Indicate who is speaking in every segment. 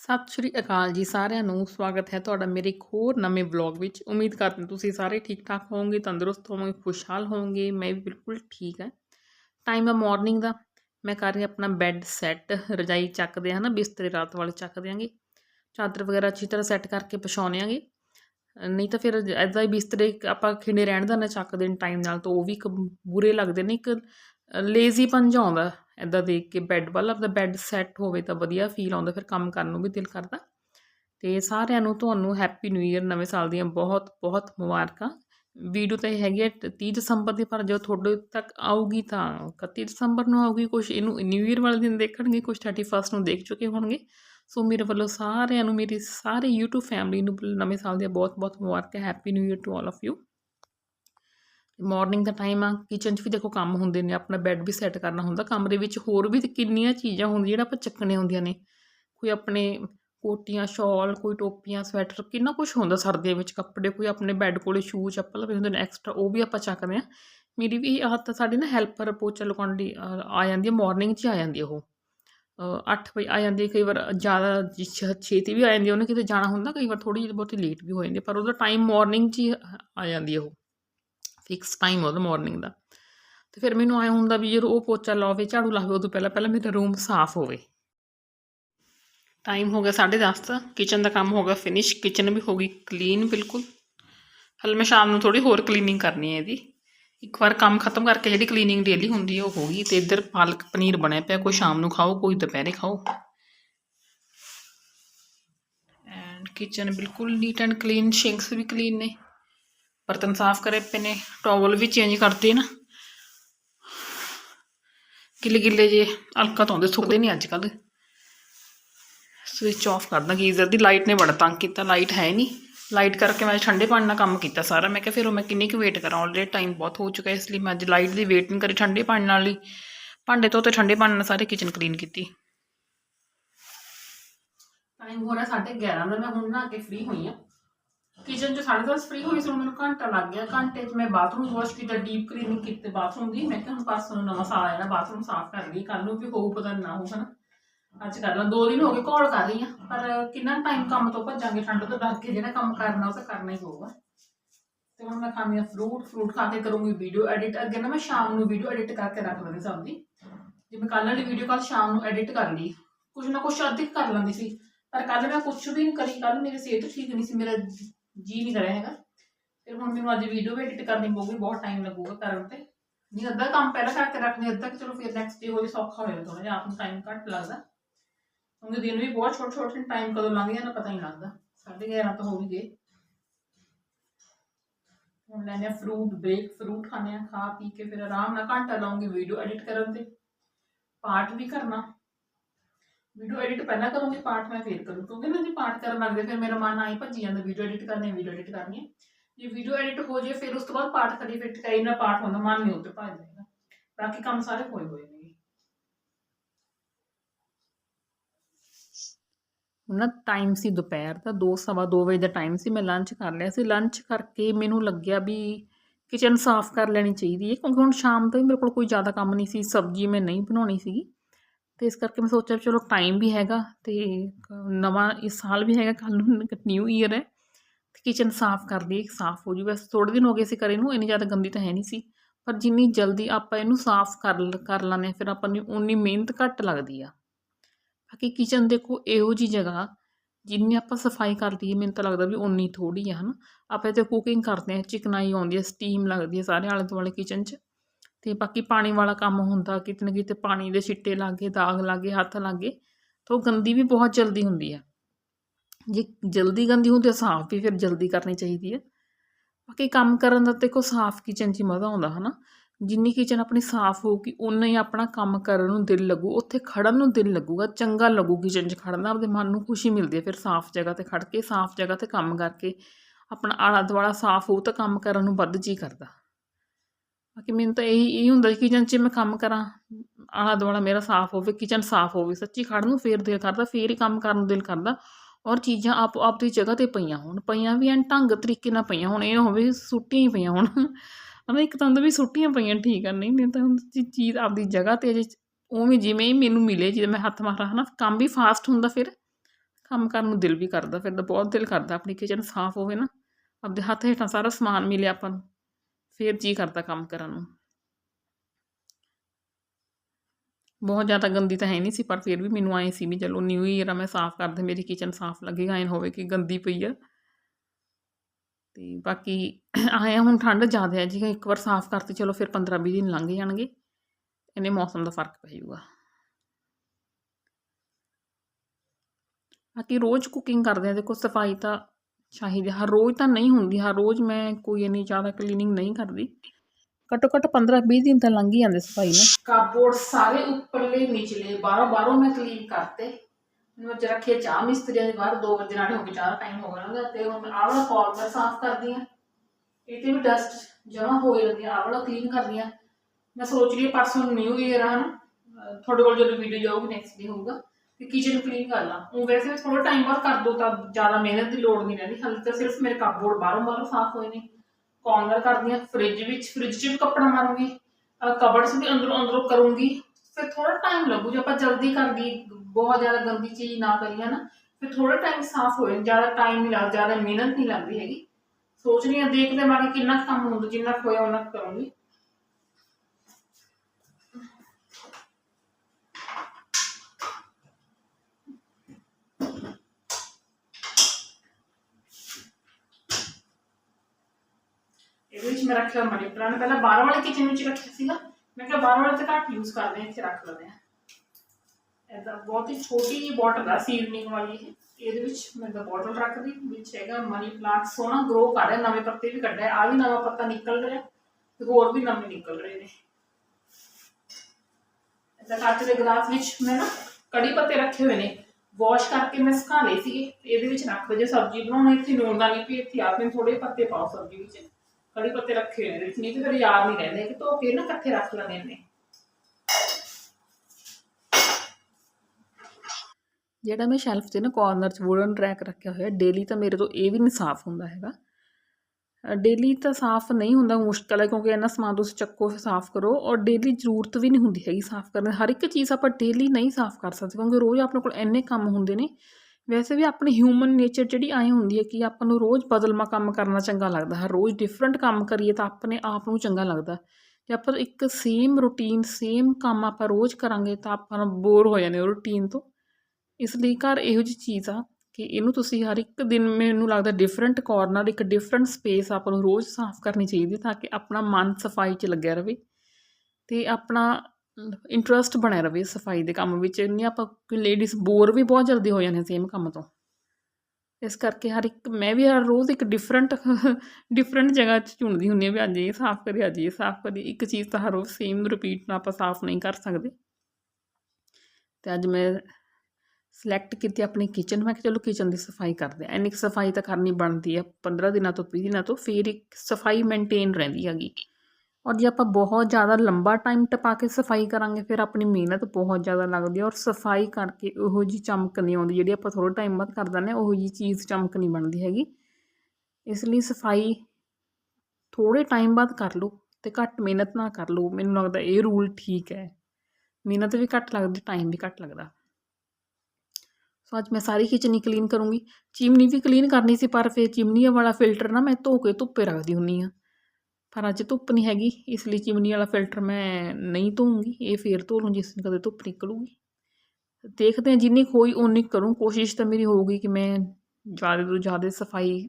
Speaker 1: ਸਤਿ ਸ਼੍ਰੀ ਅਕਾਲ ਜੀ ਸਾਰਿਆਂ ਨੂੰ, ਸਵਾਗਤ ਹੈ ਤੁਹਾਡਾ ਮੇਰੇ ਇੱਕ ਹੋਰ ਨਵੇਂ ਵਲੌਗ ਵਿੱਚ। ਉਮੀਦ ਕਰਦੇ ਹਾਂ ਤੁਸੀਂ ਸਾਰੇ ਠੀਕ ਠਾਕ ਹੋਵੋਗੇ, ਤੰਦਰੁਸਤ ਹੋਵੋਗੇ, ਖੁਸ਼ਹਾਲ ਹੋਵੋਗੇ, ਮੈਂ ਵੀ ਬਿਲਕੁਲ ਠੀਕ ਹੈ। ਟਾਈਮ ਹੈ ਮਾਰਨਿੰਗ ਦਾ, ਮੈਂ ਕਰ ਰਹੀ ਆਪਣਾ ਬੈੱਡ ਸੈੱਟ ਰਜਾਈ ਚੱਕਦੇ ਹਾਂ ਨਾ, ਬਿਸਤਰੇ ਰਾਤ ਵਾਲੇ ਚੱਕ ਦਿਆਂਗੇ ਚਾਦਰ ਵਗੈਰਾ ਅੱਛੀ ਤਰ੍ਹਾਂ ਸੈੱਟ ਕਰਕੇ ਵਿਛਾਉਂਦੇ ਨਹੀਂ ਤਾਂ ਫਿਰ ਐਦਾਂ ਹੀ ਬਿਸਤਰੇ ਆਪਾਂ ਖਿੰਡੇ ਰਹਿਣ ਦਾ ਨਾ ਚੱਕਦੇ ਨੇ ਟਾਈਮ ਨਾਲ, ਤਾਂ ਉਹ ਵੀ ਇੱਕ ਬੁਰੇ ਲੱਗਦੇ ਨੇ, ਇੱਕ ਲੇਜ਼ੀ ਜਿਹਾ ਆਉਂਦਾ ਐਦਾਂ ਦੇਖ ਕੇ ਬੈੱਡ ਵੱਲ, ਆਪਦਾ ਬੈੱਡ ਸੈੱਟ ਹੋਵੇ ਤਾਂ ਵਧੀਆ ਫੀਲ ਆਉਂਦਾ, ਫਿਰ ਕੰਮ ਕਰਨ ਨੂੰ ਵੀ ਦਿਲ ਕਰਦਾ। ਤੇ ਸਾਰਿਆਂ ਨੂੰ ਤੁਹਾਨੂੰ ਹੈਪੀ ਨਿਊ ਈਅਰ ਨਵੇਂ ਸਾਲ ਦੀਆਂ ਬਹੁਤ ਬਹੁਤ ਮੁਬਾਰਕਾਂ। ਵੀਡੀਓ ਤਾਂ ਇਹ ਹੈਗੀ ਹੈ 30 ਦਸੰਬਰ ਦੀ, ਪਰ ਜਦੋਂ ਤੁਹਾਡੇ ਤੱਕ ਆਊਗੀ ਤਾਂ 31 ਦਸੰਬਰ ਨੂੰ ਆਊਗੀ ਕੁਝ ਇਹਨੂੰ ਨਿਊ ਈਅਰ ਵਾਲੇ ਦਿਨ ਦੇਖਣਗੇ ਕੁਝ 31 ਨੂੰ ਦੇਖ ਚੁੱਕੇ ਹੋਣਗੇ। ਸੋ ਮੇਰੇ ਵੱਲੋਂ ਸਾਰਿਆਂ ਨੂੰ, ਮੇਰੀ ਸਾਰੇ YouTube ਫੈਮਿਲੀ ਨੂੰ ਨਵੇਂ ਸਾਲ ਦੀਆਂ ਬਹੁਤ ਬਹੁਤ ਮੁਬਾਰਕਾਂ happy new year to all of you morning the time ਆ ਕਿਚਨ 'ਚ ਵੀ ਦੇਖੋ ਕੰਮ ਹੁੰਦੇ ਨੇ, ਆਪਣਾ ਬੈੱਡ ਵੀ ਸੈੱਟ ਕਰਨਾ ਹੁੰਦਾ, ਕਮਰੇ ਵਿੱਚ ਹੋਰ ਵੀ ਕਿੰਨੀਆਂ ਚੀਜ਼ਾਂ ਹੁੰਦੀਆਂ ਜਿਹੜਾ ਆਪਾਂ ਚੱਕਣੇ ਹੁੰਦੀਆਂ ਨੇ। ਕੋਈ ਆਪਣੇ ਕੋਟੀਆਂ ਸ਼ਾਲ ਕੋਈ ਟੋਪੀਆਂ ਸਵੈਟਰ ਕਿੰਨਾ ਕੁਝ ਹੁੰਦਾ ਸਰਦੀਆਂ ਵਿੱਚ, ਕੱਪੜੇ, ਕੋਈ ਆਪਣੇ ਬੈੱਡ ਕੋਲੇ ਸ਼ੂ ਚੱਪਲ ਵੀ ਹੁੰਦੇ ਨੇ ਐਕਸਟਰਾ ਉਹ ਵੀ ਆਪਾਂ ਚੱਕਦੇ ਆ ਮੇਰੀ ਵੀ ਆਦਤ ਸਾਡੀ ਨਾ ਹੈਲਪਰ ਪੋਚਾ ਲਗਾਉਣ ਦੀ ਆ ਜਾਂਦੀ ਹੈ ਮਾਰਨਿੰਗ 'ਚ ਆ ਜਾਂਦੀ ਉਹ। 8 ਵਜੇ ਆ ਜਾਂਦੀ ਕਈ ਵਾਰ ਜ਼ਿਆਦਾ ਛੇਤੀ ਵੀ ਆ ਜਾਂਦੀ ਉਹਨੇ ਕਿਤੇ ਜਾਣਾ ਹੁੰਦਾ, ਕਈ ਵਾਰ ਥੋੜੀ ਜਿਹੀ ਬਹੁਤੀ ਲੇਟ ਵੀ ਹੋ ਜਾਂਦੀ ਪਰ ਉਹਦਾ ਟਾਈਮ ਮਾਰਨਿੰਗ 'ਚ ਹੀ ਆ ਜਾਂਦੀ ਉਹ। ਫਿਕਸ ਟਾਈਮ ਉਹਦਾ ਮਾਰਨਿੰਗ ਦਾ। ਤੇ ਫਿਰ ਮੈਨੂੰ ਆਏ ਹੁੰਦਾ ਵੀ ਜਦੋਂ ਉਹ ਪੋਚਾ ਲਾਵੇ, ਝਾੜੂ ਲਾਵੇ, ਉਦੋਂ ਪਹਿਲਾਂ ਪਹਿਲਾਂ ਮੇਰਾ ਰੂਮ ਸਾਫ਼ ਹੋਵੇ। ਟਾਈਮ ਹੋ ਗਿਆ 10:30 ਦਾ ਕਿਚਨ ਦਾ ਕੰਮ ਹੋ ਗਿਆ ਫਿਨਿਸ਼ ਕਿਚਨ ਵੀ ਹੋ ਗਈ ਕਲੀਨ ਬਿਲਕੁਲ। ਹਲ ਮੈਂ ਸ਼ਾਮ ਨੂੰ ਥੋੜੀ ਹੋਰ ਕਲੀਨਿੰਗ ਕਰਨੀ ਹੈ ਇਹਦੀ। ਇੱਕ ਵਾਰ ਕੰਮ ਖਤਮ ਕਰਕੇ ਜਿਹੜੀ ਕਲੀਨਿੰਗ ਡੇਲੀ ਹੁੰਦੀ ਹੈ ਉਹ ਹੋ ਗਈ ਤੇ ਇੱਧਰ ਪਾਲਕ ਪਨੀਰ ਬਣਿਆ ਪਿਆ, ਕੋਈ ਸ਼ਾਮ ਨੂੰ ਖਾਓ, ਕੋਈ ਦੁਪਹਿਰੇ ਖਾਓ। ਐਂਡ ਕਿਚਨ ਬਿਲਕੁਲ ਨੀਟ ਐਂਡ ਕਲੀਨ ਸ਼ਿੰਕਸ ਵੀ ਕਲੀਨ ਨੇ। ਬਰਤਨ ਸਾਫ਼ ਕਰੇ ਪਏ ਨੇ ਟਾਵਲ ਵੀ ਚੇਂਜ ਕਰਤੇ ਨਾ ਗਿੱਲੇ ਗਿੱਲੇ ਜੇ ਹਲਕਾ ਧੋਂਦੇ, ਸੁੱਕਦੇ ਨਹੀਂ ਅੱਜ ਕੱਲ ਸਵਿਚ ਆਫ ਕਰਦਾ ਗੀਜ਼ਰ ਦੀ ਲਾਈਟ ਨੇ ਬੜਾ ਤੰਗ ਕੀਤਾ ਲਾਈਟ ਹੈ ਨਹੀਂ। ਲਾਈਟ ਕਰਕੇ ਮੈਂ ਠੰਡੇ ਪਾਣੀ ਨਾਲ ਕੰਮ ਕੀਤਾ ਸਾਰਾ। ਮੈਂ ਕਿਹਾ, ਫਿਰ ਉਹ ਮੈਂ ਕਿੰਨੀ ਕੁ ਵੇਟ ਕਰਾਂ? ਆਲਰੇਡੀ ਟਾਈਮ ਬਹੁਤ ਹੋ ਚੁੱਕਾ ਇਸ ਲਈ ਮੈਂ ਅੱਜ ਲਾਈਟ ਦੀ ਵੇਟ ਨਹੀਂ ਕਰੀ, ਠੰਡੇ ਪਾਣੀ ਨਾਲ ਹੀ। ਭਾਂਡੇ ਤੋਂ ਤੇ ਠੰਡੇ ਪਾਣੀ ਨਾਲ ਸਾਰੇ ਕਿਚਨ ਕਲੀਨ ਕੀਤੀ। ਟਾਈਮ ਹੋ ਰਿਹਾ 11:30 ਦਾ, ਮੈਂ ਹੁਣ ਨਾ ਕੇ ਫ੍ਰੀ ਹੋਈ ਆ ਕਿਚਨ ਚ ਸਾਢੇ ਦਸ ਫ੍ਰੀ ਹੋਈ ਸੀ ਮੈਨੂੰ ਘੰਟਾ ਲੱਗ ਗਿਆ। ਘੰਟੇ 'ਚ ਮੈਂ ਬਾਥਰੂਮ ਵਾਸ਼ ਕੀਤਾ ਡੀਪ ਕਲੀਨਿੰਗ ਕੀਤੀ ਬਾਥਰੂਮ ਦੀ। ਮੈਂ ਕਿਹਾ ਹੁਣ ਪਾਸ ਨਵਾਂ ਸਾਲ ਆਇਆ ਬਾਥਰੂਮ ਸਾਫ਼ ਕਰ ਲਈ। ਕੱਲ ਨੂੰ ਵੀ ਹੋਊ, ਪਤਾ ਨਾ ਹੋਊ, ਹਨਾ। ਅੱਜ ਕਰ ਲਾਂ। ਦੋ ਦਿਨ ਹੋ ਗਏ ਕਾਲ ਕਰ ਰਹੀ ਆ ਪਰ ਕਿੰਨਾ ਟਾਈਮ ਕੰਮ ਤੋਂ ਭੱਜਾਂਗੇ? ਠੰਡ ਤੋਂ ਡਰ ਕੇ ਜਿਹੜਾ ਕੰਮ ਕਰਨਾ, ਉਹ ਤਾਂ ਕਰਨਾ ਹੀ ਹੋਊਗਾ। ਤੇ ਹੁਣ ਮੈਂ ਖਾਣੀ ਆ ਫਰੂਟ ਫਰੂਟ ਖਾ ਕੇ ਕਰੂੰਗੀ ਵੀਡੀਓ ਐਡਿਟ ਅੱਗੇ ਨਾ ਮੈਂ ਸ਼ਾਮ ਨੂੰ ਵੀਡੀਓ ਐਡਿਟ ਕਰਕੇ ਰੱਖ ਲੈਂਦੀ ਸਭ ਦੀ ਜਿਵੇਂ ਕੱਲ ਵਾਲੀ ਵੀਡੀਓ ਕੱਲ ਸ਼ਾਮ ਨੂੰ ਐਡਿਟ ਕਰ ਲਈ। ਕੁਝ ਨਾ ਕੁਝ ਅਧਿਕ ਕਰ ਲੈਂਦੀ ਸੀ। ਪਰ ਕੱਲ ਮੈਂ ਕੁਝ ਵੀ ਨਹੀਂ ਕਰੀ। ਕੱਲ ਮੇਰੀ ਸਿਹਤ ਠੀਕ ਨਹੀਂ ਸੀ। ਮੇਰਾ ਜੀ ਨਹੀਂ ਕਰਿਆ ਹੈਗਾ। ਫਿਰ ਹੁਣ ਮੈਨੂੰ ਅੱਜ ਵੀਡੀਓ ਵੀ ਐਡਿਟ ਕਰਨੀ ਪਊਗੀ, ਬਹੁਤ ਟਾਈਮ ਲੱਗੂਗਾ ਕਰਨ ਤੇ। ਨਹੀਂ, ਅੱਧਾ ਕੰਮ ਪਹਿਲਾਂ ਕਰਕੇ ਰੱਖਦੇ ਅੱਧਾ ਕਿ ਚਲੋ ਫਿਰ ਨੈਕਸਟ ਡੇ ਹੋ ਸੌਖਾ ਹੋ ਥੋੜਾ ਜਿਹਾ, ਆਪ ਨੂੰ ਟਾਈਮ ਘੱਟ ਲੱਗਦਾ। ਕਿਉਂਕਿ ਦਿਨ ਵੀ ਬਹੁਤ ਛੋਟੇ ਛੋਟੇ ਟਾਈਮ ਕਦੋਂ ਲੰਘ ਜਾਂਦਾ ਪਤਾ ਨਹੀਂ ਲੱਗਦਾ। 11:30 ਤਾਂ ਹੋ ਵੀ ਗਏ। ਹੁਣ ਲੈਣੇ ਫਰੂਟ ਬ੍ਰੇਕ ਫਰੂਟ ਖਾਣੇ ਆ ਖਾ ਪੀ ਕੇ ਫਿਰ ਆਰਾਮ ਨਾਲ ਘੰਟਾ ਲਾਉਂਗੀ ਵੀਡੀਓ ਐਡਿਟ ਕਰਨ ਤੇ। ਪਾਠ ਵੀ ਕਰਨਾ। ਵੀਡੀਓ ਐਡਿਟ ਪਹਿਲਾਂ ਕਰੂੰਗੀ ਪਾਰਟ ਮੈਂ ਫੇਰ ਕਰੂੰ। ਕਿਉਂਕਿ ਨਾ ਜੇ ਪਾਰਟ ਕਰਨ ਲੱਗਦੇ, ਫਿਰ ਮੇਰਾ ਮਨ ਆਈ ਭੱਜੀ ਜਾਂਦਾ ਵੀਡੀਓ ਐਡਿਟ ਕਰਨੀ ਵੀਡੀਓ ਐਡਿਟ ਕਰਨੀ ਹੈ। ਜੇ ਵੀਡੀਓ ਐਡਿਟ ਹੋ ਜੇ, ਫਿਰ ਉਸ ਤੋਂ ਬਾਅਦ ਪਾਰਟ ਕਰੀ, ਫਿਰ ਕਈ ਨਾ ਪਾਰਟ ਹੁੰਦਾ ਮਨ ਨਹੀਂ ਉੱਤੇ ਭੱਜ ਜਾਏਗਾ। ਬਾਕੀ ਕੰਮ ਸਾਰੇ ਹੋਏ ਹੋਏ ਨੇ। ਨਾ ਟਾਈਮ ਸੀ ਦੁਪਹਿਰ ਦਾ 2:30 ਵਜੇ ਦਾ ਟਾਈਮ ਸੀ, ਮੈਂ ਲੰਚ ਕਰ ਲਿਆ ਸੀ। ਲੰਚ ਕਰਕੇ ਮੈਨੂੰ ਲੱਗਿਆ ਵੀ ਕਿਚਨ ਸਾਫ਼ ਕਰ ਲੈਣੀ ਚਾਹੀਦੀ ਹੈ, ਕਿਉਂਕਿ ਹੁਣ ਸ਼ਾਮ ਤੋਂ ਹੀ ਮੇਰੇ ਕੋਲ ਕੋਈ ਜ਼ਿਆਦਾ ਕੰਮ ਨਹੀਂ ਸੀ, ਸਬਜ਼ੀ ਮੈਂ ਨਹੀਂ ਬਣਾਉਣੀ ਸੀਗੀ। ਤੇ ਇਸ ਕਰਕੇ ਮੈਂ ਸੋਚਿਆ ਚਲੋ ਟਾਈਮ ਵੀ ਹੈਗਾ ਤੇ ਨਵਾਂ ਇਸ ਸਾਲ ਵੀ ਹੈਗਾ ਕੱਲ ਨੂੰ ਨਿਊ ਈਅਰ ਹੈ। ਤੇ ਕਿਚਨ ਸਾਫ਼ ਕਰ ਲਈਏ, ਸਾਫ਼ ਹੋ ਜੂ। ਬਸ ਥੋੜੇ ਦਿਨ ਹੋ ਗਏ ਸੀ ਕਰੇ ਨੂੰ, ਇੰਨੀ ਜ਼ਿਆਦਾ ਗੰਦੀ ਤਾਂ ਹੈ ਨਹੀਂ ਸੀ। ਪਰ ਜਿੰਨੀ ਜਲਦੀ ਆਪਾਂ ਇਹਨੂੰ ਸਾਫ਼ ਕਰ ਕਰ ਲਾਂਗੇ ਫਿਰ ਆਪਾਂ ਨੂੰ ਉਨੀ ਮਿਹਨਤ ਘੱਟ ਲੱਗਦੀ ਆ। ਬਾਕੀ ਕਿਚਨ ਦੇਖੋ ਇਹੋ ਜੀ ਜਗ੍ਹਾ ਜਿੰਨੀ ਆਪਾਂ ਸਫ਼ਾਈ ਕਰ ਲਈਏ, ਮੈਨੂੰ ਤਾਂ ਲੱਗਦਾ ਵੀ ਉਨੀ ਥੋੜੀ ਆ, ਹਨਾ। ਆਪਾਂ ਇੱਥੇ ਕੁਕਿੰਗ ਕਰਦੇ ਆ ਚਿਕਨਾਈ ਆਉਂਦੀ ਹੈ ਸਟੀਮ ਲੱਗਦੀ ਹੈ, ਸਾਰੇ ਆਲੇ ਦੁਆਲੇ ਕਿਚਨ 'ਚ। ਤੇ ਬਾਕੀ ਪਾਣੀ ਵਾਲਾ ਕੰਮ ਹੁੰਦਾ ਕਿਤੇ ਨਾ ਕਿਤੇ ਪਾਣੀ ਦੇ ਛਿੱਟੇ ਲੱਗੇ, ਦਾਗ ਲੱਗੇ, ਹੱਥ ਲੱਗੇ, ਤਾਂ ਉਹ ਗੰਦੀ ਵੀ ਬਹੁਤ ਜਲਦੀ ਹੁੰਦੀ ਆ। ਜੇ ਜਲਦੀ ਗੰਦੀ ਹੁੰਦੀ ਤਾਂ ਸਾਫ਼ ਵੀ ਫਿਰ ਜਲਦੀ ਕਰਨੀ ਚਾਹੀਦੀ ਹੈ ਬਾਕੀ ਕੰਮ ਕਰਨ ਦਾ ਦੇਖੋ ਸਾਫ਼ ਕਿਚਨ 'ਚ ਮਜ਼ਾ ਆਉਂਦਾ, ਹਨਾ? ਜਿੰਨੀ ਕਿਚਨ ਆਪਣੀ ਸਾਫ਼ ਹੋਊਗੀ ਉਨਾ ਹੀ ਆਪਣਾ ਕੰਮ ਕਰਨ ਨੂੰ ਦਿਲ ਲੱਗੂ, ਉੱਥੇ ਖੜਨ ਨੂੰ ਦਿਲ ਲੱਗੂਗਾ, ਚੰਗਾ ਲੱਗੂ ਕਿਚਨ 'ਚ ਖੜਨਾ ਆਪਦੇ ਮਨ ਨੂੰ ਖੁਸ਼ੀ ਮਿਲਦੀ ਹੈ ਫਿਰ ਸਾਫ਼ ਜਗ੍ਹਾ ਤੇ ਖੜ ਕੇ, ਸਾਫ਼ ਜਗ੍ਹਾ ਤੇ ਕੰਮ ਕਰਕੇ, ਆਪਣਾ ਆਲਾ ਦੁਆਲਾ ਸਾਫ਼ ਹੋਊ ਤਾਂ ਕੰਮ ਕਰਨ ਨੂੰ ਵੱਧ ਜੀ ਕਰਦਾ। ਬਾਕੀ ਮੈਨੂੰ ਤਾਂ ਇਹੀ, ਇਹ ਹੁੰਦਾ ਕਿਚਨ 'ਚ ਮੈਂ ਕੰਮ ਕਰਾਂ। ਆਲਾ ਦੁਆਲਾ ਮੇਰਾ ਸਾਫ਼ ਹੋਵੇ ਕਿਚਨ ਸਾਫ਼ ਹੋਵੇ, ਸੱਚੀ ਖੜਨ ਨੂੰ ਫੇਰ ਦਿਲ ਕਰਦਾ, ਫੇਰ ਹੀ ਕੰਮ ਕਰਨ ਨੂੰ ਦਿਲ ਕਰਦਾ। ਔਰ ਚੀਜ਼ਾਂ ਆਪ, ਆਪਦੀ ਜਗ੍ਹਾ ਤੇ ਪਈਆਂ ਹੋਣ, ਪਈਆਂ ਵੀ ਐਨ ਢੰਗ ਤਰੀਕੇ ਨਾਲ ਪਈਆਂ ਹੋਣ, ਇਹ ਹੋਵੇ ਸੁੱਟੀਆਂ ਹੀ ਪਈਆਂ ਹੁਣ। ਹਨਾ, ਇੱਕ ਤਾਂ ਵੀ ਸੁੱਟੀਆਂ ਪਈਆਂ, ਠੀਕ ਆ, ਨਹੀਂ ਨਹੀਂ ਤਾਂ ਹੁਣ ਚੀਜ਼ ਆਪਦੀ ਜਗ੍ਹਾ ਤੇ ਜੇ ਉਵੇਂ ਜਿਵੇਂ ਹੀ ਮੈਨੂੰ ਮਿਲੇ, ਜਿਵੇਂ ਮੈਂ ਹੱਥ ਮਾਰਾਂ ਹਨਾ, ਕੰਮ ਵੀ ਫਾਸਟ ਹੁੰਦਾ ਫਿਰ। ਕੰਮ ਕਰਨ ਨੂੰ ਦਿਲ ਵੀ ਕਰਦਾ, ਫਿਰ ਤਾਂ ਬਹੁਤ ਦਿਲ ਕਰਦਾ, ਆਪਣੀ ਕਿਚਨ ਸਾਫ਼ ਹੋਵੇ ਨਾ। ਆਪਦੇ ਹੱਥ ਹੇਠਾਂ ਸਾਰਾ ਸਮਾਨ ਮਿਲੇ ਆਪਾਂ ਨੂੰ। ਫਿਰ ਜੀ ਕਰਦਾ ਕੰਮ ਕਰਨ ਨੂੰ। ਬਹੁਤ ਜ਼ਿਆਦਾ ਗੰਦੀ ਤਾਂ ਹੈ ਨਹੀਂ ਸੀ, ਪਰ ਫਿਰ ਵੀ ਮੈਨੂੰ ਆਏ ਸੀ ਵੀ ਚਲੋ ਨਿਊ ਈਅਰ ਆ, ਮੈਂ ਸਾਫ਼ ਕਰ ਦੇ ਮੇਰੀ ਕਿਚਨ ਸਾਫ਼ ਲੱਗੇਗਾ ਐਂ ਹੋਵੇ ਕਿ ਗੰਦੀ ਪਈ ਆ। ਤੇ ਬਾਕੀ ਆਏ ਆ, ਹੁਣ ਠੰਡ ਜ਼ਿਆਦਾ ਹੈ ਜੀ, ਇੱਕ ਵਾਰ ਸਾਫ਼ ਕਰਤੇ, ਚਲੋ ਫਿਰ 15 20 ਦਿਨ ਲੰਘ ਜਾਣਗੇ, ਇਹਨੇ ਮੌਸਮ ਦਾ ਫ਼ਰਕ ਪੈ ਜਾਊਗਾ। ਬਾਕੀ ਰੋਜ਼ ਕੁਕਿੰਗ ਕਰਦੇ ਆ, ਦੇਖੋ ਸਫ਼ਾਈ ਤਾਂ ਚਾਹੀਦੀ, ਹਰ ਰੋਜ਼ ਤਾਂ ਨਹੀਂ ਹੁੰਦੀ, ਹਰ ਰੋਜ਼ ਮੈਂ ਕੋਈ ਇੰਨੀ ਜ਼ਿਆਦਾ ਕਲੀਨਿੰਗ ਨਹੀਂ ਕਰਦੀ। ਘੱਟੋ ਘੱਟ 15 20 ਦਿਨ ਤਾਂ ਲੰਘ ਹੀ ਜਾਂਦੇ ਸਫ਼ਾਈ ਨੂੰ। ਕਾਪਬੋਰਡ ਸਾਰੇ ਉੱਪਰਲੇ ਨਿਚਲੇ, ਬਾਹਰੋਂ ਬਾਹਰੋਂ ਮੈਂ ਕਲੀਨ ਕਰਤੇ। ਮੈਂ ਅੱਜ ਰੱਖੇ ਚਾਹ ਮਿਸਤਰੀਆਂ ਦੇ ਬਾਹਰ 2 ਵਜੇ ਨਾਲ ਹੋ ਕੇ ਚਾਹ ਟਾਈਮ ਹੋ ਗਿਆ ਤੇ ਹੁਣ ਆਹ ਵਾਲਾ ਕਾਰਨਰ ਸਾਫ਼ ਕਰਦੀ ਆ ਇਹ ਤੇ ਵੀ ਡਸਟ ਜਮਾ ਹੋਈ ਰਹਿੰਦੀ ਆ, ਆਹ ਵਾਲਾ ਕਲੀਨ ਕਰਦੀ ਆ ਮੈਂ ਸੋਚ ਰਹੀ ਹਾਂ ਪਰਸੋਂ ਨਿਊ ਈਅਰ ਆ ਨਾ ਤੁਹਾਡੇ ਕੋਲ ਜਦੋਂ ਵੀਡੀਓ ਜਾਊਗੀ ਨੈਕਸਟ ਡੇ ਹੋਊਗਾ। ਤੇ ਕਿਚਨ ਕਲੀਨ ਕਰ ਲਾਂ। ਉਹ ਵੈਸੇ ਥੋੜਾ ਟਾਈਮ ਬਾਅਦ ਕਰ ਦੋ ਤਾਂ ਜ਼ਿਆਦਾ ਮਿਹਨਤ ਦੀ ਲੋੜ ਨਹੀਂ ਰਹਿੰਦੀ। ਹਾਲੇ ਤਾਂ ਸਿਰਫ ਮੇਰੇ ਕੱਪਬੋਰਡ ਬਾਹਰੋਂ ਬਾਹਰੋਂ ਸਾਫ਼ ਹੋਏ ਨੇ। ਕਾਰਨਰ ਕਰਦੀ ਆ ਫ੍ਰਿਜ ਵਿੱਚ ਫ੍ਰਿਜ 'ਚ ਵੀ ਕੱਪੜਾ ਮਾਰੂੰਗੀ। ਕਬਰਡਸ ਵੀ ਅੰਦਰੋਂ ਅੰਦਰੋਂ ਕਰੂੰਗੀ। ਫਿਰ ਥੋੜਾ ਟਾਈਮ ਲੱਗੂ, ਜੇ ਆਪਾਂ ਜਲਦੀ ਕਰ ਗਈ ਬਹੁਤ ਜ਼ਿਆਦਾ ਗੰਦੀ ਚੀਜ਼ ਨਾ ਕਰੀਏ ਨਾ ਫਿਰ ਥੋੜਾ ਟਾਈਮ ਸਾਫ਼ ਹੋਏ ਜ਼ਿਆਦਾ ਟਾਈਮ ਨਹੀਂ ਲੱਗਦਾ, ਜ਼ਿਆਦਾ ਮਿਹਨਤ ਨਹੀਂ ਲੱਗਦੀ ਹੈਗੀ। ਸੋਚ ਰਹੀ ਹਾਂ, ਦੇਖਦੇ ਮਾਰੇ ਕਿੰਨਾ ਕੁ ਕੰਮ ਹੁੰਦਾ, ਜਿੰਨਾ ਕੁ ਹੋਇਆ ਉਹਨਾਂ ਕੁ ਕਰੂੰਗੀ। ਇਹਦੇ ਵਿੱਚ ਮੈਂ ਰੱਖਿਆ ਮਨੀ ਪਲਾਂਟ ਪਹਿਲਾਂ ਬਾਹਰ ਵਾਲੇ ਕਿਚਨ ਵਿੱਚ ਰੱਖਿਆ ਸੀਗਾ। ਮੈਂ ਕਿਹਾ ਬਾਹਰ ਵਾਲੇ ਤੇ ਘੱਟ ਯੂਜ਼ ਕਰਦੇ ਆ, ਇੱਥੇ ਰੱਖ ਲੈਂਦੇ ਆ। ਇਹਦਾ ਬਹੁਤ ਹੀ ਛੋਟੀ ਜਿਹੀ ਬੋਟਲ ਆ ਸੀਜ਼ਨਿੰਗ ਵਾਲੀ ਇਹ। ਇਹਦੇ ਵਿੱਚ ਮੈਂ ਤਾਂ ਬੋਟਲ ਰੱਖਦੀ, ਵਿੱਚ ਹੈਗਾ ਮਨੀ ਪਲਾਂਟ ਸੋਹਣਾ ਗਰੋ ਕਰ ਰਿਹਾ, ਨਵੇਂ ਪੱਤੇ ਵੀ ਕੱਢਿਆ। ਆ ਵੀ ਨਵਾਂ ਪੱਤਾ ਨਿਕਲ ਰਿਹਾ ਤੇ ਹੋਰ ਵੀ ਨਵੇਂ ਨਿਕਲ ਰਹੇ ਨੇ। ਇਹਦਾ ਕੱਚ ਦੇ ਗਲਾਸ ਵਿੱਚ ਮੈਂ ਨਾ ਕੜੀ ਪੱਤੇ ਰੱਖੇ ਹੋਏ ਨੇ। ਵਾਸ਼ ਕਰਕੇ ਮੈਂ ਸੁਕਾ ਲਏ ਸੀਗੇ। ਤੇ ਇਹਦੇ ਵਿੱਚ ਰੱਖ ਦੋ ਜੇ ਸਬਜ਼ੀ ਬਣਾਉਣੀ ਇੱਥੇ ਨੂਨ ਦਾ ਨਹੀਂ ਪੀ ਇੱਥੇ ਆਪੇ ਥੋੜੇ ਪੱਤੇ ਪਾਓ ਸਬਜ਼ੀ ਵਿੱਚ। ਕੜੀ ਪੱਤੇ ਰੱਖੇ ਨੇ ਵਿੱਚ, ਨਹੀਂ ਤੇ ਫਿਰ ਯਾਦ ਨਹੀਂ ਰਹਿੰਦੇ ਕਿ ਧੋ ਕੇ ਨਾ ਇਕੱਠੇ ਰੱਖ ਲੈਣੇ ਨੇ ਜਿਹੜਾ ਮੈਂ ਸ਼ੈਲਫ 'ਤੇ ਨਾ ਕਾਰਨਰ 'ਚ ਵੁਡਨ ਰੈਕ ਰੱਖਿਆ ਹੋਇਆ ਡੇਲੀ ਤਾਂ ਮੇਰੇ ਤੋਂ ਇਹ ਵੀ ਨਹੀਂ ਸਾਫ਼ ਹੁੰਦਾ ਹੈਗਾ ਡੇਲੀ ਤਾਂ ਸਾਫ਼ ਨਹੀਂ ਹੁੰਦਾ, ਮੁਸ਼ਕਲ ਹੈ ਕਿਉਂਕਿ ਇਹਨਾਂ ਸਮਾਨ ਤੁਸੀਂ ਚੱਕੋ, ਸਾਫ਼ ਕਰੋ ਔਰ ਡੇਲੀ ਜ਼ਰੂਰਤ ਵੀ ਨਹੀਂ ਹੁੰਦੀ ਹੈਗੀ ਸਾਫ਼ ਕਰਨ ਦੀ। ਹਰ ਇੱਕ ਚੀਜ਼ ਆਪਾਂ ਡੇਲੀ ਨਹੀਂ ਸਾਫ਼ ਕਰ ਸਕਦੇ ਕਿਉਂਕਿ ਰੋਜ਼ ਆਪਣੇ ਕੋਲ ਇੰਨੇ ਕੰਮ ਹੁੰਦੇ ਨੇ ਵੈਸੇ ਵੀ ਆਪਣੀ ਹਿਊਮਨ ਨੇਚਰ ਜਿਹੜੀ ਐਂ ਹੁੰਦੀ ਹੈ ਕਿ ਆਪਾਂ ਨੂੰ ਰੋਜ਼ ਬਦਲਮਾ ਕੰਮ ਕਰਨਾ ਚੰਗਾ ਲੱਗਦਾ ਹਰ ਰੋਜ਼ ਡਿਫਰੈਂਟ ਕੰਮ ਕਰੀਏ ਤਾਂ ਆਪਣੇ ਆਪ ਨੂੰ ਚੰਗਾ ਲੱਗਦਾ ਜੇ ਆਪਾਂ ਇੱਕ ਸੇਮ ਰੂਟੀਨ ਸੇਮ ਕੰਮ ਆਪਾਂ ਰੋਜ਼ ਕਰਾਂਗੇ ਤਾਂ ਆਪਾਂ ਬੋਰ ਹੋ ਜਾਂਦੇ ਉਹ ਰੂਟੀਨ ਤੋਂ। ਇਸ ਲਈ ਘਰ ਇਹੋ ਜਿਹੀ ਚੀਜ਼ ਆ ਕਿ ਇਹਨੂੰ ਤੁਸੀਂ ਹਰ ਇੱਕ ਦਿਨ ਮੈਨੂੰ ਲੱਗਦਾ ਡਿਫਰੈਂਟ ਕਾਰਨਰ ਇੱਕ ਡਿਫਰੈਂਟ ਸਪੇਸ ਆਪਾਂ ਨੂੰ ਰੋਜ਼ ਸਾਫ਼ ਕਰਨੀ ਚਾਹੀਦੀ ਤਾਂ ਕਿ ਆਪਣਾ ਮਨ ਸਫ਼ਾਈ 'ਚ ਲੱਗਿਆ ਰਹੇ ਤੇ ਆਪਣਾ ਇੰਟਰਸਟ ਬਣਿਆ ਰਵੇ ਸਫ਼ਾਈ ਦੇ ਕੰਮ ਵਿੱਚ, ਇੰਨੀ ਆਪਾਂ ਲੇਡੀਜ਼ ਬੋਰ ਵੀ ਬਹੁਤ ਜਲਦੀ ਹੋ ਜਾਂਦੇ ਸੇਮ ਕੰਮ ਤੋਂ। ਇਸ ਕਰਕੇ ਹਰ ਇੱਕ, ਮੈਂ ਵੀ ਹਰ ਰੋਜ਼ ਇੱਕ ਡਿਫਰੈਂਟ ਡਿਫਰੈਂਟ ਜਗ੍ਹਾ 'ਚ ਚੁਣਦੀ ਹੁੰਦੀ ਹਾਂ ਵੀ ਅੱਜ ਇਹ ਸਾਫ਼ ਕਰੀ ਅੱਜ ਇਹ ਸਾਫ਼ ਕਰੀ ਇੱਕ ਚੀਜ਼ ਤਾਂ ਹਰ ਰੋਜ਼ ਸੇਮ ਰਿਪੀਟ ਨਾਲ ਆਪਾਂ ਸਾਫ਼ ਨਹੀਂ ਕਰ ਸਕਦੇ। ਤੇ ਅੱਜ ਮੈਂ ਸਿਲੈਕਟ ਕੀਤੀ ਆਪਣੀ ਕਿਚਨ ਮੈਂ ਕਿਹਾ ਚਲੋ ਕਿਚਨ ਦੀ ਸਫ਼ਾਈ ਕਰਦੇ ਹਾਂ। ਇੰਨੀ ਕੁ ਸਫ਼ਾਈ ਤਾਂ ਕਰਨੀ ਬਣਦੀ ਹੈ 15 ਦਿਨਾਂ ਤੋਂ 20 ਦਿਨਾਂ ਤੋਂ, ਫਿਰ ਇੱਕ ਸਫ਼ਾਈ ਮੇਨਟੇਨ ਰਹਿੰਦੀ ਹੈਗੀ। ਔਰ ਜੇ ਆਪਾਂ ਬਹੁਤ ਜ਼ਿਆਦਾ ਲੰਬਾ ਟਾਈਮ ਟਪਾ ਕੇ ਸਫ਼ਾਈ ਕਰਾਂਗੇ, ਫਿਰ ਆਪਣੀ ਮਿਹਨਤ ਬਹੁਤ ਜ਼ਿਆਦਾ ਲੱਗਦੀ ਹੈ ਔਰ ਸਫ਼ਾਈ ਕਰਕੇ ਉਹੋ ਜੀ ਚਮਕ ਨਹੀਂ ਆਉਂਦੀ, ਜਿਹੜੀ ਆਪਾਂ ਥੋੜ੍ਹੇ ਟਾਈਮ ਬਾਅਦ ਕਰ ਦਿੰਦੇ ਹਾਂ ਉਹੋ ਜੀ ਚੀਜ਼ ਚਮਕ ਨਹੀਂ ਬਣਦੀ ਹੈਗੀ। ਇਸ ਲਈ ਸਫ਼ਾਈ ਥੋੜ੍ਹੇ ਟਾਈਮ ਬਾਅਦ ਕਰ ਲਓ ਤੇ ਘੱਟ ਮਿਹਨਤ ਨਾਲ ਕਰ ਲਓ, ਮੈਨੂੰ ਲੱਗਦਾ ਇਹ ਰੂਲ ਠੀਕ ਹੈ। ਮਿਹਨਤ ਵੀ ਘੱਟ ਲੱਗਦੀ ਟਾਈਮ ਵੀ ਘੱਟ ਲੱਗਦਾ। ਸੋ ਅੱਜ ਮੈਂ ਸਾਰੀ ਕਿਚਨ ਕਲੀਨ ਕਰੂੰਗੀ। ਚਿਮਨੀ ਵੀ ਕਲੀਨ ਕਰਨੀ ਸੀ, ਪਰ ਫਿਰ ਚਿਮਨੀ ਵਾਲਾ ਫਿਲਟਰ ਨਾ ਮੈਂ ਧੋ ਕੇ ਧੁੱਪੇ ਰੱਖਦੀ ਹੁੰਨੀ ਆ ਪਰ ਅੱਜ ਧੁੱਪ ਨਹੀਂ ਹੈਗੀ, ਇਸ ਲਈ ਚਿਮਨੀ ਵਾਲਾ ਫਿਲਟਰ ਮੈਂ ਨਹੀਂ ਧੋਊਂਗੀ, ਇਹ ਫੇਰ ਧੋ ਲੂੰ ਜਿਸ ਦਿਨ ਕਦੇ ਧੁੱਪ ਨਿਕਲੂਗੀ। ਦੇਖਦੇ ਹਾਂ, ਜਿੰਨੀ ਕੁ ਹੋਈ ਓਨੀ ਕੁ ਕਰੂੰ, ਕੋਸ਼ਿਸ਼ ਤਾਂ ਮੇਰੀ ਹੋਊਗੀ ਕਿ ਮੈਂ ਜ਼ਿਆਦਾ ਤੋਂ ਜ਼ਿਆਦਾ ਸਫ਼ਾਈ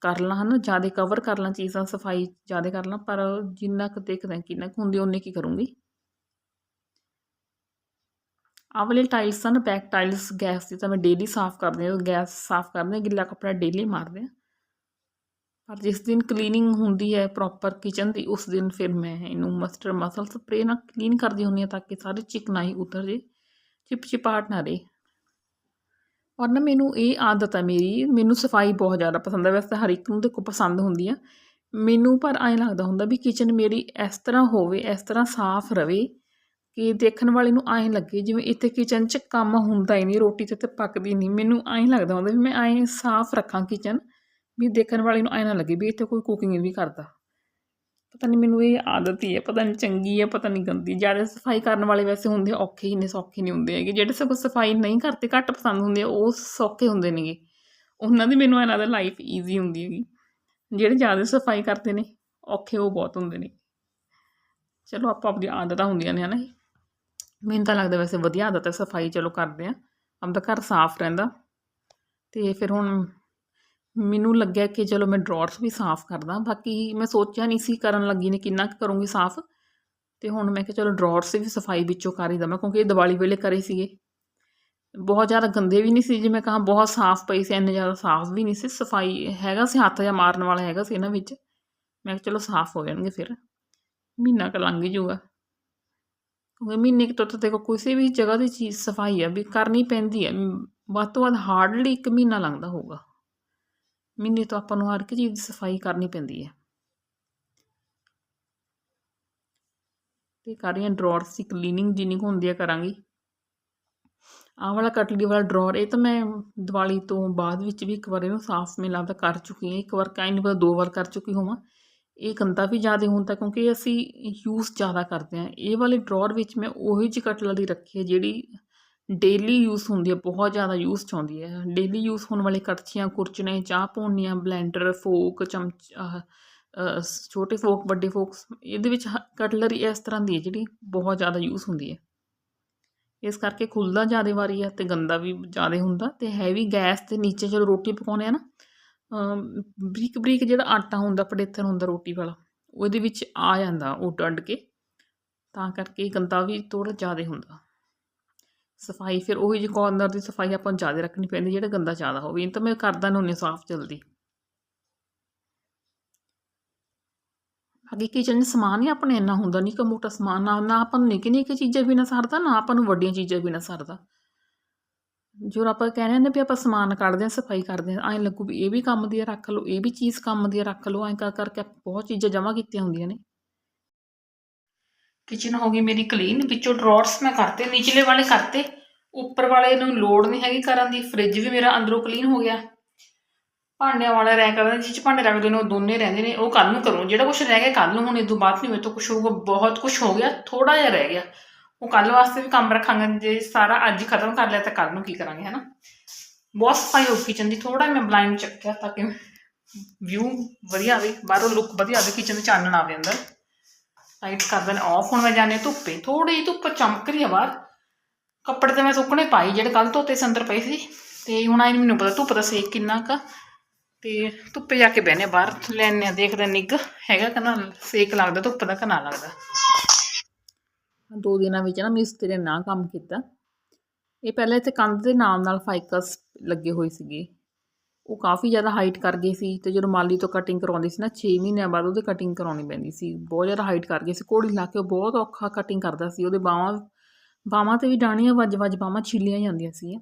Speaker 1: ਕਰ ਲਾਂ ਹੈ ਨਾ ਜ਼ਿਆਦਾ ਕਵਰ ਕਰ ਲਾਂ ਚੀਜ਼ਾਂ, ਸਫ਼ਾਈ ਜ਼ਿਆਦਾ ਕਰ ਲਾਂ, ਪਰ ਜਿੰਨਾ ਕੁ ਦੇਖਦੇ ਹਾਂ, ਕਿੰਨਾ ਕੁ ਹੁੰਦੀ, ਓਨੀ ਕੀ ਕਰੂੰਗੀ। ਆਹ ਵਾਲੇ ਟਾਈਲਸ ਹਨ ਬੈਕ ਟਾਈਲਸ ਗੈਸ ਦੀ ਤਾਂ ਮੈਂ ਡੇਲੀ ਸਾਫ਼ ਕਰਦੇ ਹਾਂ, ਗੈਸ ਸਾਫ਼ ਕਰਦੇ ਹਾਂ, ਗਿੱਲਾ ਕੱਪੜਾ ਡੇਲੀ ਮਾਰਦੇ ਹਾਂ। ਪਰ ਜਿਸ ਦਿਨ ਕਲੀਨਿੰਗ ਹੁੰਦੀ ਹੈ ਪ੍ਰੋਪਰ ਕਿਚਨ ਦੀ, ਉਸ ਦਿਨ ਫਿਰ ਮੈਂ ਇਹਨੂੰ ਮਸਟਰ ਮਸਲ ਸਪਰੇਅ ਨਾਲ ਕਲੀਨ ਕਰਦੀ ਹੁੰਦੀ ਹਾਂ ਤਾਂ ਕਿ ਸਾਰੀ ਚਿਕਨਾਈ ਉਤਰ ਜੇ ਚਿਪਚਿਪਾਹਟ ਨਾ ਰਹੇ। ਔਰ ਨਾ ਮੈਨੂੰ ਇਹ ਆਦਤ ਹੈ ਮੇਰੀ, ਮੈਨੂੰ ਸਫ਼ਾਈ ਬਹੁਤ ਜ਼ਿਆਦਾ ਪਸੰਦ ਹੈ, ਵੈਸੇ ਤਾਂ ਹਰ ਇੱਕ ਨੂੰ ਦੇਖੋ ਪਸੰਦ ਹੁੰਦੀ ਆ। ਮੈਨੂੰ ਪਰ ਐਂ ਲੱਗਦਾ ਹੁੰਦਾ ਵੀ ਕਿਚਨ ਮੇਰੀ ਇਸ ਤਰ੍ਹਾਂ ਹੋਵੇ, ਇਸ ਤਰ੍ਹਾਂ ਸਾਫ਼ ਰਵੇ ਕਿ ਦੇਖਣ ਵਾਲੇ ਨੂੰ ਐਂ ਲੱਗੇ ਜਿਵੇਂ ਇੱਥੇ ਕਿਚਨ 'ਚ ਕੰਮ ਹੁੰਦਾ ਹੀ ਨਹੀਂ, ਰੋਟੀ ਤੇ ਤੇ ਪੱਕਦੀ ਨਹੀਂ। ਮੈਨੂੰ ਐਂ ਲੱਗਦਾ ਹੁੰਦਾ ਵੀ ਮੈਂ ਐਂ ਸਾਫ਼ ਰੱਖਾਂ ਕਿਚਨ ਵੀ ਦੇਖਣ ਵਾਲੇ ਨੂੰ ਐਂ ਨਾ ਲੱਗੇ ਵੀ ਇੱਥੇ ਕੋਈ ਕੁਕਿੰਗ ਵੀ ਕਰਦਾ। ਪਤਾ ਨਹੀਂ ਮੈਨੂੰ ਇਹ ਆਦਤ ਹੀ ਹੈ, ਪਤਾ ਨਹੀਂ ਚੰਗੀ ਹੈ, ਪਤਾ ਨਹੀਂ ਗੰਦੀ। ਜ਼ਿਆਦਾ ਸਫ਼ਾਈ ਕਰਨ ਵਾਲੇ ਵੈਸੇ ਹੁੰਦੇ ਔਖੇ ਹੀ ਨੇ, ਸੌਖੇ ਨਹੀਂ ਹੁੰਦੇ ਹੈਗੇ। ਜਿਹੜੇ ਸਗੋਂ ਸਫ਼ਾਈ ਨਹੀਂ ਕਰਦੇ ਘੱਟ ਪਸੰਦ ਹੁੰਦੇ ਉਹ ਸੌਖੇ ਹੁੰਦੇ ਨੇਗੇ। ਉਹਨਾਂ ਦੀ ਮੈਨੂੰ ਇਹਨਾਂ ਦਾ ਲਾਈਫ ਈਜ਼ੀ ਹੁੰਦੀ ਹੈਗੀ। ਜਿਹੜੇ ਜ਼ਿਆਦਾ ਸਫ਼ਾਈ ਕਰਦੇ ਨੇ, ਔਖੇ ਉਹ ਬਹੁਤ ਹੁੰਦੇ ਨੇ। ਚਲੋ ਆਪਾਂ ਆਪਣੀ ਆਦਤਾਂ ਹੁੰਦੀਆਂ ਨੇ, ਹਨਾ ਇਹ। ਮੈਨੂੰ ਤਾਂ ਲੱਗਦਾ ਵੈਸੇ ਵਧੀਆ ਆਦਤ ਹੈ ਸਫ਼ਾਈ, ਚਲੋ ਕਰਦੇ ਆ ਆਪਦਾ ਘਰ ਸਾਫ਼ ਰਹਿੰਦਾ। ਤੇ ਫਿਰ ਹੁਣ ਮੈਨੂੰ ਲੱਗਿਆ ਕਿ ਚਲੋ ਮੈਂ ਡਰਾਅਰਸ ਵੀ ਸਾਫ਼ ਕਰਦਾ, ਬਾਕੀ ਮੈਂ ਸੋਚਿਆ ਨਹੀਂ ਸੀ, ਕਰਨ ਲੱਗੀ ਨੇ ਕਿੰਨਾ ਕੁ ਕਰੂੰਗੀ ਸਾਫ਼। ਤੇ ਹੁਣ ਮੈਂ ਕਿਹਾ ਚਲੋ ਡਰਾਅਰਸ ਵੀ ਸਫ਼ਾਈ ਵਿੱਚੋਂ ਕਰ ਹੀ ਦਵਾਂ, ਕਿਉਂਕਿ ਇਹ ਦੀਵਾਲੀ ਵੇਲੇ ਕਰੇ ਸੀਗੇ। ਬਹੁਤ ਜ਼ਿਆਦਾ ਗੰਦੇ ਵੀ ਨਹੀਂ ਸੀ ਜਿਵੇਂ ਕਹਾਂ ਬਹੁਤ ਸਾਫ਼ ਪਈ ਸੀ, ਇੰਨੇ ਜ਼ਿਆਦਾ ਸਾਫ਼ ਵੀ ਨਹੀਂ ਸੀ। ਸਫ਼ਾਈ ਹੈਗਾ ਸੀ, ਹੱਥ ਜਾਂ ਮਾਰਨ ਵਾਲਾ ਹੈਗਾ ਸੀ ਇਹਨਾਂ ਵਿੱਚ। ਮੈਂ ਕਿਹਾ ਚਲੋ ਸਾਫ਼ ਹੋ ਜਾਣਗੇ ਫਿਰ। ਮਹੀਨਾ ਕੁ ਲੰਘ ਜੂਗਾ ਕਿਉਂਕਿ ਮਹੀਨੇ ਕੁ ਤੋਂ ਦੇਖੋ ਕਿਸੇ ਵੀ ਜਗ੍ਹਾ ਦੀ ਚੀਜ਼ ਸਫ਼ਾਈ ਆ, ਵੀ ਕਰਨੀ ਪੈਂਦੀ ਹੈ ਵੱਧ ਤੋਂ ਵੱਧ ਹਾਰਡਲੀ ਇੱਕ ਮਹੀਨਾ ਲੰਘਦਾ ਹੋਊਗਾ। ਮਹੀਨੇ ਤੋਂ ਆਪਾਂ ਨੂੰ ਹਰ ਇੱਕ ਚੀਜ਼ ਦੀ ਸਫ਼ਾਈ ਕਰਨੀ ਪੈਂਦੀ ਹੈ। ਤੇ ਕਰ ਰਹੀ ਹਾਂ ਡਰਾਅਰਸ ਦੀ ਕਲੀਨਿੰਗ ਜਿੰਨੀ ਕੁ ਹੁੰਦੀ ਹੈ ਕਰਾਂਗੀ। ਆਹ ਵਾਲਾ ਕਟਲੀ ਵਾਲਾ ਡਰਾਅਰ ਇਹ ਤਾਂ ਮੈਂ ਦੀਵਾਲੀ ਤੋਂ ਬਾਅਦ ਵਿੱਚ ਵੀ ਇੱਕ ਵਾਰ ਇਹਨੂੰ ਸਾਫ਼ ਮੈਨੂੰ ਲੱਗਦਾ ਕਰ ਚੁੱਕੀ ਹਾਂ। ਇੱਕ ਵਾਰ ਕਾਈ ਨਹੀਂ ਦੋ ਵਾਰ ਕਰ ਚੁੱਕੀ ਹੋਵਾਂ। ਇਹ ਗੰਦਾ ਵੀ ਜ਼ਿਆਦਾ ਹੁੰਦਾ ਕਿਉਂਕਿ ਅਸੀਂ ਯੂਜ਼ ਜ਼ਿਆਦਾ ਕਰਦੇ ਹਾਂ। ਇਹ ਵਾਲੇ ਡਰਾਅਰ ਵਿੱਚ ਮੈਂ ਉਹੀ ਜਿਹੀ ਕਟਲਰੀ ਰੱਖੀ ਹੈ ਜਿਹੜੀ ਡੇਲੀ ਯੂਜ਼ ਹੁੰਦੀ ਹੈ, ਬਹੁਤ ਜ਼ਿਆਦਾ ਯੂਜ਼ 'ਚ ਆਉਂਦੀ ਹੈ। ਡੇਲੀ ਯੂਜ਼ ਹੋਣ ਵਾਲੇ ਕੜਛੀਆਂ ਕੁਰਚਨੇ ਚਾਹ ਪੋਣੀਆਂ ਬਲੈਂਡਰ, ਫੋਕ, ਚਮਚ ਛੋਟੇ ਫੋਕ, ਵੱਡੇ ਫੋਕਸ, ਇਹਦੇ ਵਿੱਚ ਕਟਲਰੀ ਇਸ ਤਰ੍ਹਾਂ ਦੀ ਹੈ ਜਿਹੜੀ ਬਹੁਤ ਜ਼ਿਆਦਾ ਯੂਜ਼ ਹੁੰਦੀ ਹੈ। ਇਸ ਕਰਕੇ ਖੁੱਲਦਾ ਜ਼ਿਆਦਾ ਵਾਰੀ ਹੈ ਤੇ ਗੰਦਾ ਵੀ ਜ਼ਿਆਦਾ ਹੁੰਦਾ ਤੇ ਹੈਵੀ ਗੈਸ ਤੇ ਨੀਚੇ ਜਦੋਂ ਰੋਟੀ ਪਕਾਉਂਦੇ ਆ ਨਾ ਬਰੀਕ ਬਰੀਕ ਜਿਹੜਾ ਆਟਾ ਹੁੰਦਾ ਪੜੇਥਰ ਹੁੰਦਾ ਰੋਟੀ ਵਾਲਾ, ਉਹਦੇ ਵਿੱਚ ਆ ਜਾਂਦਾ ਉਹ ਅੱਡ ਕੇ, ਤਾਂ ਕਰਕੇ ਗੰਦਾ ਵੀ ਥੋੜ੍ਹਾ ਜ਼ਿਆਦਾ ਹੁੰਦਾ। ਸਫ਼ਾਈ, ਫਿਰ ਉਹੀ ਜਿਹੀ ਕੋਰਨਰ ਦੀ ਸਫ਼ਾਈ ਆਪਾਂ ਨੂੰ ਜ਼ਿਆਦਾ ਰੱਖਣੀ ਪੈਂਦੀ, ਜਿਹੜਾ ਗੰਦਾ ਜ਼ਿਆਦਾ ਹੋਵੇ। ਇਹ ਤਾਂ ਮੈਂ ਕਰਦਾ ਨਹੀਂ ਹੁੰਦੀ ਸਾਫ਼ ਜਲਦੀ ਬਾਕੀ ਕਿਚਨ 'ਚ ਸਮਾਨ ਹੀ ਆਪਣੇ ਇੰਨਾ ਹੁੰਦਾ ਨਹੀਂ ਕਿ ਮੋਟਾ ਸਮਾਨ, ਨਾ ਨਾ ਆਪਾਂ ਨੂੰ ਨਿੱਕੀ ਨਿੱਕੀ ਚੀਜ਼ਾਂ ਵੀ ਨਾ ਸਰਦਾ, ਨਾ ਆਪਾਂ ਨੂੰ ਵੱਡੀਆਂ ਚੀਜ਼ਾਂ ਵੀ ਨਾ ਸਰਦਾ। ਜੋ ਆਪਾਂ ਕਹਿੰਦੇ ਨੇ ਵੀ ਆਪਾਂ ਸਮਾਨ ਕੱਢਦੇ ਹਾਂ, ਸਫ਼ਾਈ ਕਰਦੇ ਹਾਂ, ਐਂ ਲੱਗੂ ਵੀ ਇਹ ਵੀ ਕੰਮ ਦੀ ਰੱਖ ਲਓ, ਇਹ ਵੀ ਚੀਜ਼ ਕੰਮ ਦੀ ਰੱਖ ਲਓ, ਐਂ ਕਰ ਕਰਕੇ ਬਹੁਤ ਚੀਜ਼ਾਂ ਜਮ੍ਹਾਂ ਕੀਤੀਆਂ ਹੁੰਦੀਆਂ ਨੇ। ਕਿਚਨ ਹੋ ਗਈ ਮੇਰੀ ਕਲੀਨ ਵਿੱਚੋਂ ਡਰਾਅਰਸ ਮੈਂ ਕਰਤੇ, ਨਿਚਲੇ ਵਾਲੇ ਕਰਤੇ। ਉੱਪਰ ਵਾਲੇ ਨੂੰ ਲੋੜ ਨਹੀਂ ਹੈਗੀ ਕਰਨ ਦੀ ਫ੍ਰਿਜ ਵੀ ਮੇਰਾ ਅੰਦਰੋਂ ਕਲੀਨ ਹੋ ਗਿਆ। ਭਾਂਡਿਆਂ ਵਾਲਾ ਰੈਕ ਆ ਜਿਸ 'ਚ ਭਾਂਡੇ ਰੱਖਦੇ ਨੇ, ਉਹ ਦੋਨੇ ਰਹਿੰਦੇ ਨੇ, ਉਹ ਕੱਲ ਨੂੰ ਕਰੂੰ। ਜਿਹੜਾ ਕੁਝ ਰਹਿ ਗਿਆ ਕੱਲ ਨੂੰ, ਹੁਣ ਇਹ ਤੋਂ ਬਾਅਦ ਨਹੀਂ ਮੇਰੇ ਤੋਂ ਕੁਝ ਹੋਊਗਾ, ਬਹੁਤ ਕੁਝ ਹੋ ਗਿਆ ਥੋੜਾ ਜਿਹਾ ਰਹਿ ਗਿਆ। ਉਹ ਕੱਲ ਵਾਸਤੇ ਵੀ ਕੰਮ ਰੱਖਾਂਗੇ, ਜੇ ਸਾਰਾ ਅੱਜ ਖਤਮ ਕਰ ਲਿਆ ਤਾਂ ਕੱਲ ਨੂੰ ਕੀ ਕਰਾਂਗੇ, ਹਨਾ? ਬਹੁਤ ਸਫ਼ਾਈ ਹੋ ਕਿਚਨ ਦੀ ਥੋੜਾ ਮੈਂ ਬਲਾਈਂਡ ਚੱਕਿਆ ਤਾਂ ਕਿ ਵਿਊ ਵਧੀਆ ਆਵੇ, ਬਾਹਰੋਂ ਲੁੱਕ ਵਧੀਆ ਆਵੇ ਕਿਚਨ ਦੇ ਚਾਨਣ ਆਵੇ ਅੰਦਰ। ਲਾਈਟ ਕਰ ਦੇਣ। ਆਫ ਹੁਣ ਮੈਂ ਜਾਣੇ ਧੁੱਪੇ। ਥੋੜੀ ਜਿਹੀ ਧੁੱਪ ਚਮਕ ਰਹੀ ਆ ਬਾਹਰ। ਕੱਪੜੇ ਤੇ ਮੈਂ ਸੁੱਕਣੇ ਪਾਈ ਜਿਹੜੇ ਕੱਲ ਧੋਤੇ ਸੀ, ਅੰਦਰ ਪਏ ਸੀ। ਤੇ ਹੁਣ ਆਈ ਮੈਨੂੰ ਪਤਾ ਧੁੱਪ ਦਾ ਸੇਕ ਕਿੰਨਾ ਕਾ ਤੇ ਧੁੱਪੇ ਜਾ ਕੇ ਬਹਿਨੇ ਬਾਹਰ ਲੈਣੇ ਆ, ਦੇਖਦੇ ਨਿੱਗ ਹੈਗਾ ਕਿ ਸੇਕ ਲੱਗਦਾ, ਧੁੱਪ ਦਾ ਕਿ ਲੱਗਦਾ। ਦੋ ਦਿਨਾਂ ਵਿੱਚ ਨਾ ਮਿਸਤਰੀ ਨੇ ਨਾ ਕੰਮ ਕੀਤਾ। ਇਹ ਪਹਿਲਾਂ ਇੱਥੇ ਕੰਧ ਦੇ ਨਾਲ ਨਾਲ ਫਾਈਕਸ ਲੱਗੇ ਹੋਏ ਸੀਗੇ। ਉਹ ਕਾਫੀ ਜ਼ਿਆਦਾ ਹਾਈਟ ਕਰ ਗਏ ਸੀ ਤੇ ਜਦੋਂ ਮਾਲੀ ਤੋਂ ਕਟਿੰਗ ਕਰਵਾਉਂਦੇ ਸੀ ਨਾ 6 ਮਹੀਨਿਆਂ ਬਾਅਦ ਉਹਦੇ ਕਟਿੰਗ ਕਰਾਉਣੀ ਪੈਂਦੀ ਸੀ। ਬਹੁਤ ਜ਼ਿਆਦਾ ਹਾਈਟ ਕਰ ਗਏ ਸੀ। ਕੋੜੀ ਲਾ ਕੇ ਉਹ ਬਹੁਤ ਔਖਾ ਕਟਿੰਗ ਕਰਦਾ ਸੀ। ਉਹਦੇ ਬਾਹਾਂ ਬਾਹਾਂ ਤੇ ਵੀ ਡਾਣੀਆਂ ਵੱਜ ਵੱਜ ਬਾਹਾਂ ਛਿੱਲੀਆਂ ਜਾਂਦੀਆਂ ਸੀ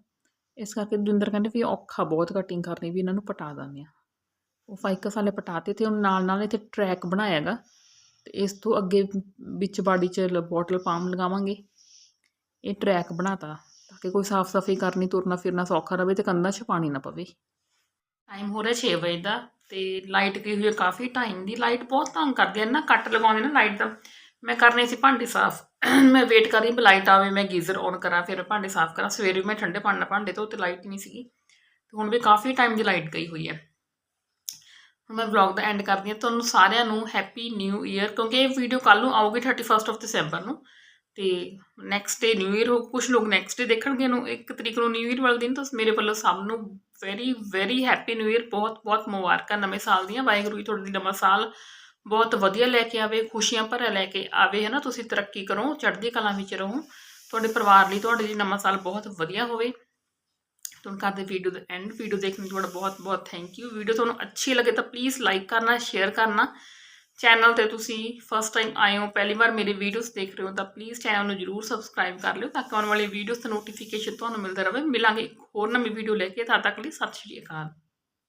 Speaker 1: ਇਸ ਕਰਕੇ ਦਵਿੰਦਰ ਕਹਿੰਦੇ ਵੀ ਔਖਾ ਬਹੁਤ ਕਟਿੰਗ ਕਰਨੀ ਵੀ ਇਹਨਾਂ ਨੂੰ ਪਟਾ ਦਿੰਦੇ ਆ ਉਹ ਫਾਈਕਸ ਵਾਲੇ ਪਟਾਤੇ ਤੇ ਉਹ ਨਾਲ ਨਾਲ ਇੱਥੇ ਟਰੈਕ ਬਣਾਇਆਗਾ। ਤੇ ਇਸ ਤੋਂ ਅੱਗੇ ਵਿੱਚ ਬਾਡੀ 'ਚ ਬੋਟਲ ਪਾਮ ਲਗਾਵਾਂਗੇ। ਇਹ ਟਰੈਕ ਬਣਾਤਾ ਤਾਂ ਕਿ ਕੋਈ ਸਾਫ਼ ਸਫ਼ਾਈ ਕਰਨੀ ਤੁਰਨਾ ਫਿਰਨਾ ਸੌਖਾ ਰਹੇ ਤੇ ਕੰਧਾਂ 'ਚ ਪਾਣੀ ਨਾ ਪਵੇ। ਟਾਈਮ ਹੋ ਰਿਹਾ 6 ਵਜੇ ਦਾ ਤੇ ਲਾਈਟ ਗਈ ਹੋਈ ਹੈ ਕਾਫੀ ਟਾਈਮ ਦੀ। ਲਾਈਟ ਬਹੁਤ ਤੰਗ ਕਰਦੀ ਹੈ ਨਾ, ਕੱਟ ਲਗਾਉਂਦੇ ਨਾ ਲਾਈਟ ਦਾ। ਮੈਂ ਕਰਨੀ ਸੀ ਭਾਂਡੇ ਸਾਫ਼। ਮੈਂ ਵੇਟ ਕਰ ਰਹੀ ਵੀ ਲਾਈਟ ਆਵੇ, ਮੈਂ ਗੀਜ਼ਰ ਔਨ ਕਰਾਂ, ਫਿਰ ਭਾਂਡੇ ਸਾਫ਼ ਕਰਾਂ। ਸਵੇਰੇ ਵੀ ਮੈਂ ਠੰਡੇ ਪਾਣੀ ਨਾਲ ਭਾਂਡੇ ਤੋਂ ਤੇ ਲਾਈਟ ਨਹੀਂ ਸੀਗੀ। ਤੇ ਹੁਣ ਵੀ ਕਾਫੀ ਟਾਈਮ ਦੀ ਲਾਈਟ ਗਈ ਹੋਈ ਹੈ। ਹੁਣ ਮੈਂ ਵਲੌਗ ਦਾ ਐਂਡ ਕਰਦੀ ਹਾਂ। ਤੁਹਾਨੂੰ ਸਾਰਿਆਂ ਨੂੰ ਹੈਪੀ ਨਿਊ ਈਅਰ ਕਿਉਂਕਿ ਇਹ ਵੀਡੀਓ ਕੱਲ ਨੂੰ ਆਊਗੀ 31st ਆਫ ਦਸੰਬਰ ਨੂੰ। ਤੇ ਨੈਕਸਟ ਡੇ ਨਿਊ ਈਅਰ ਹੋ ਕੁਝ ਲੋਕ ਨੈਕਸਟ ਡੇ ਦੇਖਣਗੇ ਨੂੰ ਇੱਕ ਤਰੀਕ ਨੂੰ ਨਿਊ ਈਅਰ ਵਾਲੇ ਦਿਨ, ਤਾਂ ਮੇਰੇ ਵੱਲੋਂ ਸਭ ਨੂੰ very very happy new year ਬਹੁਤ ਬਹੁਤ ਮੁਬਾਰਕਾਂ ਨਵੇਂ ਸਾਲ ਦੀਆਂ। ਵਾਹਿਗੁਰੂ ਜੀ ਤੁਹਾਡੇ ਲਈ ਨਵਾਂ ਸਾਲ ਬਹੁਤ ਵਧੀਆ ਲੈ ਕੇ ਆਵੇ, ਖੁਸ਼ੀਆਂ ਭਰਿਆ ਲੈ ਕੇ ਆਵੇ, ਹੈ ਨਾ? ਤੁਸੀਂ ਤਰੱਕੀ ਕਰੋ, ਚੜ੍ਹਦੀ ਕਲਾ ਵਿੱਚ ਰਹੋ। ਤੁਹਾਡੇ ਪਰਿਵਾਰ ਲਈ ਤੁਹਾਡੇ ਲਈ ਨਵਾਂ ਸਾਲ ਬਹੁਤ ਵਧੀਆ ਹੋਵੇ। ਤੁਹਾਨੂੰ ਕਰਦੇ ਵੀਡੀਓ ਦਾ ਐਂਡ ਵੀਡੀਓ ਦੇਖਣ ਲਈ ਤੁਹਾਡਾ ਬਹੁਤ ਬਹੁਤ ਥੈਂਕ ਯੂ ਵੀਡੀਓ ਤੁਹਾਨੂੰ ਅੱਛੀ ਲੱਗੇ ਤਾਂ ਪਲੀਜ਼ ਲਾਈਕ ਕਰਨਾ ਸ਼ੇਅਰ ਕਰਨਾ। ਚੈਨਲ ਤੇ ਤੁਸੀਂ ਫਸਟ ਟਾਈਮ ਆਏ ਹੋ, ਪਹਿਲੀ ਵਾਰ ਮੇਰੇ ਵੀਡੀਓਜ਼ ਦੇਖ ਰਹੇ ਹੋ, ਤਾਂ ਪਲੀਜ਼ ਚੈਨਲ ਨੂੰ ਜਰੂਰ ਸਬਸਕ੍ਰਾਈਬ ਕਰ ਲਿਓ ਤਾਂ ਕਿ ਆਉਣ ਵਾਲੀ ਵੀਡੀਓਜ਼ ਦਾ ਨੋਟੀਫਿਕੇਸ਼ਨ ਤੁਹਾਨੂੰ ਮਿਲਦਾ ਰਹੇ ਮਿਲਾਂਗੇ ਇੱਕ ਹੋਰ ਨਵੀਂ ਵੀਡੀਓ ਲੈ ਕੇ। ਤਦ ਤੱਕ ਲਈ ਸਤਿ ਸ਼੍ਰੀ ਅਕਾਲ।